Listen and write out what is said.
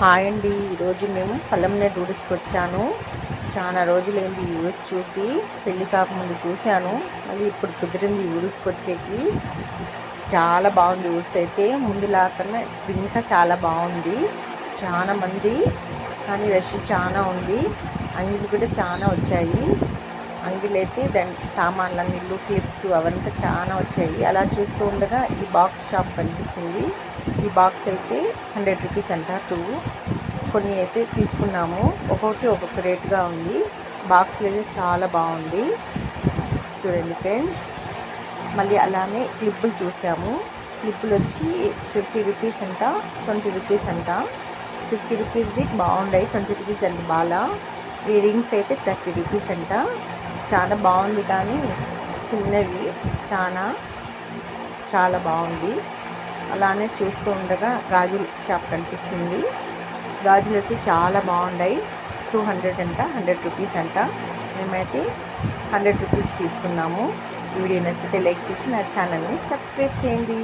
Hi అండి. ఈరోజు మేము పల్లంనే టూరిస్ట్కి వచ్చాను. చాలా రోజులైంది ఈ ఊరిస్ చూసి పెళ్ళి కాకముందు చూశాను. మళ్ళీ ఇప్పుడు కుదిరింది ఈ ఊరిస్కి వచ్చేకి. చాలా బాగుంది ఊరిస్ అయితే ముందులా కన్నా ఇంకా చాలా బాగుంది. చాలా మంది కానీ రష్ చాలా ఉంది. అంగిలు కూడా చాలా వచ్చాయి. అంగిలు అయితే దాని సామాన్లు అంగిళ్ళు క్లిప్స్ అవంతా చాలా వచ్చాయి. అలా చూస్తూ ఉండగా ఈ బాక్స్ షాప్ కనిపించింది. ఈ బాక్స్ అయితే హండ్రెడ్ రూపీస్ అంట టూ. కొన్ని అయితే తీసుకున్నాము. ఒక్కొక్కటి ఒక్కొక్క రేటుగా ఉంది. బాక్స్లు అయితే చాలా బాగుంది. చూడండి ఫ్రెండ్స్. మళ్ళీ అలానే క్లిప్పులు చూసాము. క్లిప్పులు వచ్చి ఫిఫ్టీ రూపీస్ అంట ట్వంటీ రూపీస్ అంట. ఫిఫ్టీ రూపీస్ది బాగుండాయి ట్వంటీ రూపీస్ అంత బాగా ఈ రింగ్స్ అయితే థర్టీ రూపీస్ అంట. చాలా బాగుంది కానీ చిన్నవి చాలా చాలా బాగుంది. అలానే చూస్తూ ఉండగా గాజుల షాప్ కనిపించింది. గాజులు వచ్చి చాలా బాగున్నాయి. టూ హండ్రెడ్ అంట హండ్రెడ్ రూపీస్ అంట. మేమైతే హండ్రెడ్ రూపీస్ తీసుకున్నాము. ఈ వీడియో నచ్చితే లైక్ చేసి నా ఛానల్ని సబ్స్క్రైబ్ చేయండి.